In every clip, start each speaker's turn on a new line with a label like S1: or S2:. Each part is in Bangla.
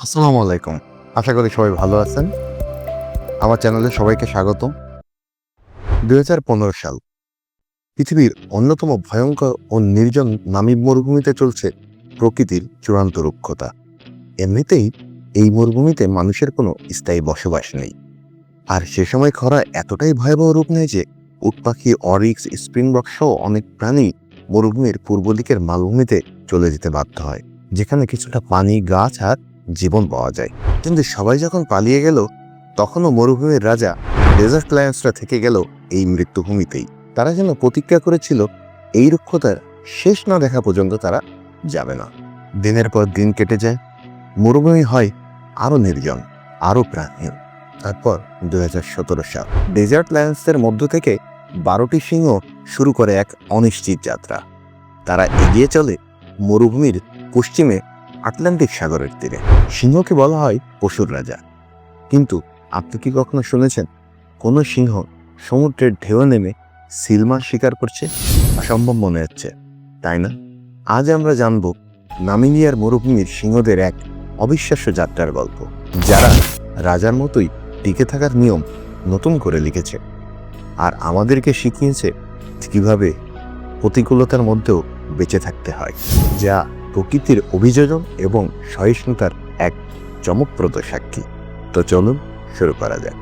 S1: আসসালামু আলাইকুম। আশা করি সবাই ভালো আছেন। আমার চ্যানেলে সবাইকে স্বাগত। দু হাজার পনেরো সাল। পৃথিবীর অন্যতম ভয়ঙ্কর ও নির্জন নামিব মরুভূমিতে চলছে প্রকৃতির চূড়ান্ত রুক্ষতা। এমনিতেই এই মরুভূমিতে মানুষের কোনো স্থায়ী বসবাস নেই। আর সে সময় খরা এতটাই ভয়াবহ রূপ নেয় যে উটপাখি অরিক্স স্প্রিংবক সহ অনেক প্রাণী মরুভূমির পূর্ব দিকের মালভূমিতে চলে যেতে বাধ্য হয়। যেখানে কিছুটা পানি, গাছ আর জীবন পাওয়া যায়। কিন্তু সবাই যখন পালিয়ে গেল, তখনও মরুভূমির রাজা ডেজার্ট লায়ন্সরা থেকে গেল এই মৃত্যুভূমিতেই। তারা যেন প্রতিজ্ঞা করেছিল, এই রুক্ষতার শেষ না দেখা পর্যন্ত তারা যাবে না। দিনের পর দিন কেটে যায়, মরুভূমি হয় আরও নির্জন, আরও প্রাণহীন। তারপর দু সতেরো সাল ডেজার্ট লায়ন্সের মধ্য থেকে বারোটি সিংহ শুরু করে এক অনিশ্চিত যাত্রা। তারা এগিয়ে চলে মরুভূমির পশ্চিমে আটলান্টিক সাগরের তীরে। সিংহকে বলা হয় পশুর রাজা। কিন্তু আপনি কি কখনো শুনেছেন, কোনো সিংহ সমুদ্রের ঢেউ নেমে সিলমার শিকার করছে? অসম্ভব মনে হচ্ছে, তাই না? আজ আমরা জানব নামিবিয়ার মরুভূমির সিংহদের এক অবিশ্বাস্য যাত্রার গল্প, যারা রাজার মতোই টিকে থাকার নিয়ম নতুন করে লিখেছে। আর আমাদেরকে শিখিয়েছে কীভাবে প্রতিকূলতার মধ্যেও বেঁচে থাকতে হয়, যা প্রকৃতির অভিযোজন এবং সহিষ্ণুতার এক চমকপ্রদ সাক্ষী। তো চলুন শুরু করা যাক।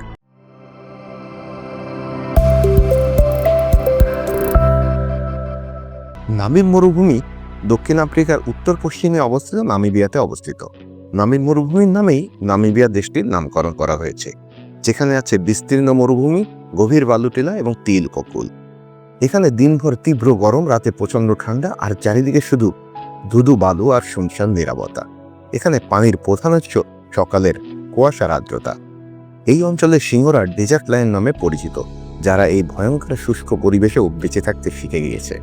S1: নামিব মরুভূমি দক্ষিণ আফ্রিকার উত্তর পশ্চিমে অবস্থিত নামিবিয়াতে অবস্থিত। নামিব মরুভূমির নামেই নামিবিয়া দেশটির নামকরণ করা হয়েছে, যেখানে আছে বিস্তীর্ণ মরুভূমি, গভীর বালুটিলা এবং তিল ককুল। এখানে দিনভর তীব্র গরম, রাতে প্রচণ্ড ঠান্ডা, আর চারিদিকে শুধু ধুধু বালু আর শুনশান নিরাপত্তা। এখানে পানির প্রধান উৎস সকালের কুয়াশার আর্দ্রতা। এই অঞ্চলের সিংহরা ডেজার্ট লায়ন নামে পরিচিত, যারা এই ভয়ঙ্কর শুষ্ক পরিবেশেও বেঁচে থাকতে শিখে গিয়েছে।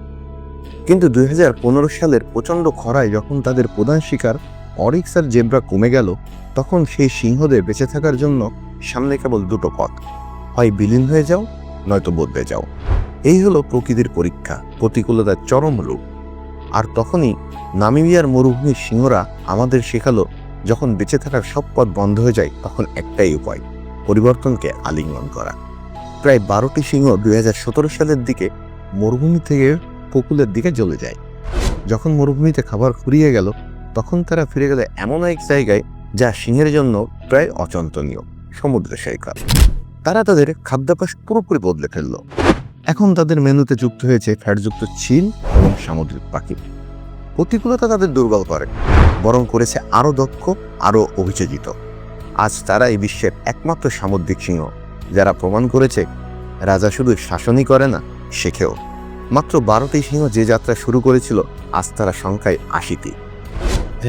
S1: কিন্তু দুই হাজার পনেরো সালের প্রচণ্ড খরায় যখন তাদের প্রধান শিকার অরিক্সার জেব্রা কমে গেল, তখন সেই সিংহদের বেঁচে থাকার জন্য সামনে কেবল দুটো পথ, হয় বিলীন হয়ে যাও, নয়তো বদলে যাও। এই হলো প্রকৃতির পরীক্ষা, প্রতিকূলতার চরম রূপ। আর তখনই নামিবিয়ার মরুভূমির সিংহরা আমাদের শেখালো, যখন বেঁচে থাকার সব পথ বন্ধ হয়ে যায়, তখন একটাই উপায়, পরিবর্তনকে আলিঙ্গন করা। প্রায় বারোটি সিংহ দু হাজার সতেরো সালের দিকে মরুভূমি থেকে উপকূলের দিকে চলে যায়। যখন মরুভূমিতে খাবার ফুরিয়ে গেল, তখন তারা ফিরে গেলে এমন এক জায়গায় যা সিংহের জন্য প্রায় অচন্তনীয়, সমুদ্র সৈকত তারা তাদের খাদ্যাভ্যাস পুরোপুরি বদলে ফেলল। এখন তাদের মেনুতে যুক্ত হয়েছে ফ্যাটযুক্ত চিল এবং সামুদ্রিক পাখি। প্রতিকূলতা তাদের দুর্বল করে, বরং করেছে আরও দক্ষ, আরও অভিযোজিত। আজ তারা এই বিশ্বের একমাত্র সামুদ্রিক সিংহ, যারা প্রমাণ করেছে রাজা শুধু শাসনই করে না, শেখেও। মাত্র বারোটি সিংহ যে যাত্রা শুরু করেছিল, আজ তারা সংখ্যায় আশিটি।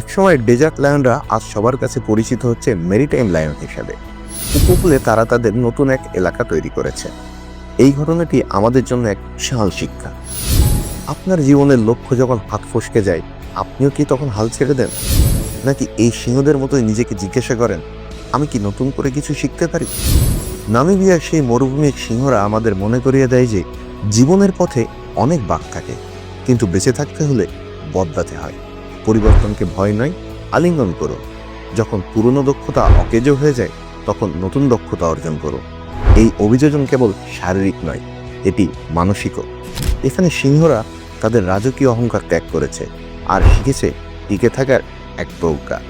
S1: একসময় ডেজার্ট লায়নরা আজ সবার কাছে পরিচিত হচ্ছে মেরিটাইম লায়ন হিসাবে। উপকূলে তারা তাদের নতুন এক এলাকা তৈরি করেছে। এই ঘটনাটি আমাদের জন্য এক বিশাল শিক্ষা। আপনার জীবনের লক্ষ্য যখন হাত ফসকে যায়, আপনিও কি তখন হাল ছেড়ে দেন? নাকি এই সিংহদের মতোই নিজেকে জিজ্ঞাসা করেন, আমি কি নতুন করে কিছু শিখতে পারি? নামিবিয়ার সেই মরুভূমির সিংহরা আমাদের মনে করিয়ে দেয় যে, জীবনের পথে অনেক বাঘ থাকে, কিন্তু বেঁচে থাকতে হলে বদলাতে হয়। পরিবর্তনকে ভয় নয়, আলিঙ্গন করো। যখন পুরনো দক্ষতা অকেজ হয়ে যায়, তখন নতুন দক্ষতা অর্জন করো। এই অভিযোজন কেবল শারীরিক নয়, এটি মানসিকও। এখানে সিংহরা তাদের রাজকীয় অহংকার ত্যাগ করেছে আর শিখেছে টিকে থাকার এক প্রজ্ঞা।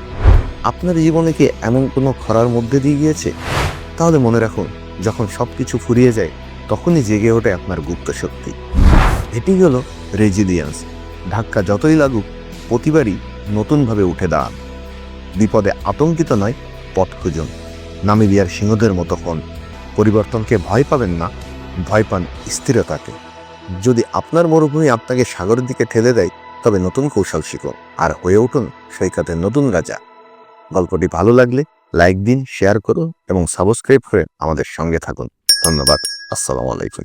S1: আপনার জীবনে কি এমন কোনো খরার মধ্যে দিয়ে গিয়েছে? তাহলে মনে রাখুন, যখন সব কিছু ফুরিয়ে যায়, তখনই জেগে ওঠে আপনার গুপ্ত শক্তি। এটি হলো রেজিলিয়েন্স। ধাক্কা যতই লাগুক, প্রতিবারই নতুনভাবে উঠে দাঁড়ান। বিপদে আতঙ্কিত নয়, পথ খুঁজুন। নামিবিয়ার সিংহদের মতো হন। পরিবর্তনকে ভয় পাবেন না, ভয় পান স্থিরতাকে। যদি আপনার মরুভূমি আপনাকে সাগরের দিকে ঠেলে দেয়, তবে নতুন কৌশল শিখুন আর হয়ে উঠুন সৈকতের নতুন রাজা। গল্পটি ভালো লাগলে লাইক দিন, শেয়ার করুন এবং সাবস্ক্রাইব করে আমাদের সঙ্গে থাকুন। ধন্যবাদ। আসসালামু আলাইকুম।